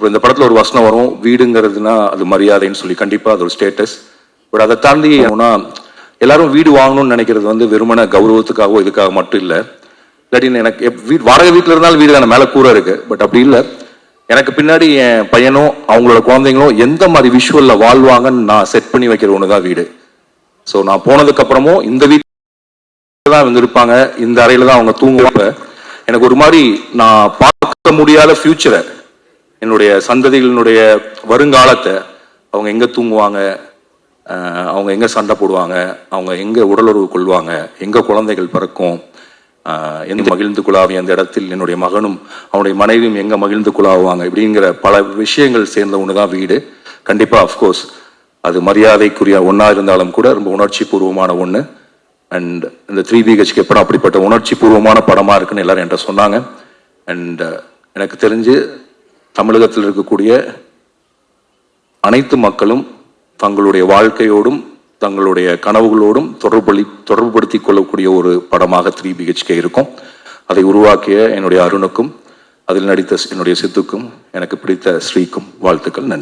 அப்புறம் இந்த படத்தில் ஒரு வசனம் வரும் வீடுங்கிறதுனா அது மரியாதைன்னு சொல்லி கண்டிப்பாக அது ஒரு ஸ்டேட்டஸ் பட் அதை தாண்டி என்னன்னா எல்லாரும் வீடு வாங்கணும்னு நினைக்கிறது வந்து வெறுமன கௌரவத்துக்காகவோ இதுக்காக மட்டும் இல்லை. இல்லாட்டி எனக்கு எப்- வீடு வாடகை வீட்டில் இருந்தாலும் வீடு தானே மேலே கூரை இருக்கு. பட் அப்படி இல்லை. எனக்கு பின்னாடி என் பையனும் அவங்களோட குழந்தைங்களும் எந்த மாதிரி விஷுவலில் வாழ்வாங்கன்னு நான் செட் பண்ணி வைக்கிற ஒன்று தான் வீடு. ஸோ நான் போனதுக்கப்புறமும் இந்த வீட்டில் தான் வந்திருப்பாங்க. இந்த அறையில் தான் அவங்க தூங்குவாங்க. எனக்கு ஒரு மாதிரி நான் பார்க்க முடியாத ஃபியூச்சரை என்னுடைய சந்ததிகளினுடைய வருங்காலத்தை அவங்க எங்கே தூங்குவாங்க? அவங்க எங்கே சண்டை போடுவாங்க? அவங்க எங்கே உடலுறவு கொள்வாங்க? எங்கே குழந்தைகள் பிறக்கும்? எந்த மகிழ்ந்து குழாவி அந்த இடத்தில் என்னுடைய மகனும் அவனுடைய மனைவியும் எங்கே மகிழ்ந்து குழாவுவாங்க? இப்படிங்கிற பல விஷயங்கள் சேர்ந்த ஒன்று தான் வீடு கண்டிப்பாக அஃப்கோர்ஸ் அது மரியாதைக்குரிய ஒன்றா இருந்தாலும் கூட ரொம்ப உணர்ச்சி பூர்வமான ஒன்று அண்ட் இந்த த்ரீ பிஹெச்கே படம் அப்படிப்பட்ட உணர்ச்சி பூர்வமான படமாக இருக்குன்னு எல்லாரும் என்கிட்ட சொன்னாங்க. அண்ட் எனக்கு தெரிஞ்சு தமிழகத்தில் இருக்கக்கூடிய அனைத்து மக்களும் தங்களுடைய வாழ்க்கையோடும் தங்களுடைய கனவுகளோடும் தொடர்பு தொடர்புபடுத்திக் கொள்ளக்கூடிய ஒரு படமாக த்ரீ பிஹெச்கே இருக்கும். அதை உருவாக்கிய என்னுடைய அருணுக்கும் அதில் நடித்த என்னுடைய சித்துக்கும் எனக்கு பிடித்த ஸ்ரீக்கும் வாழ்த்துக்கள். நன்றி.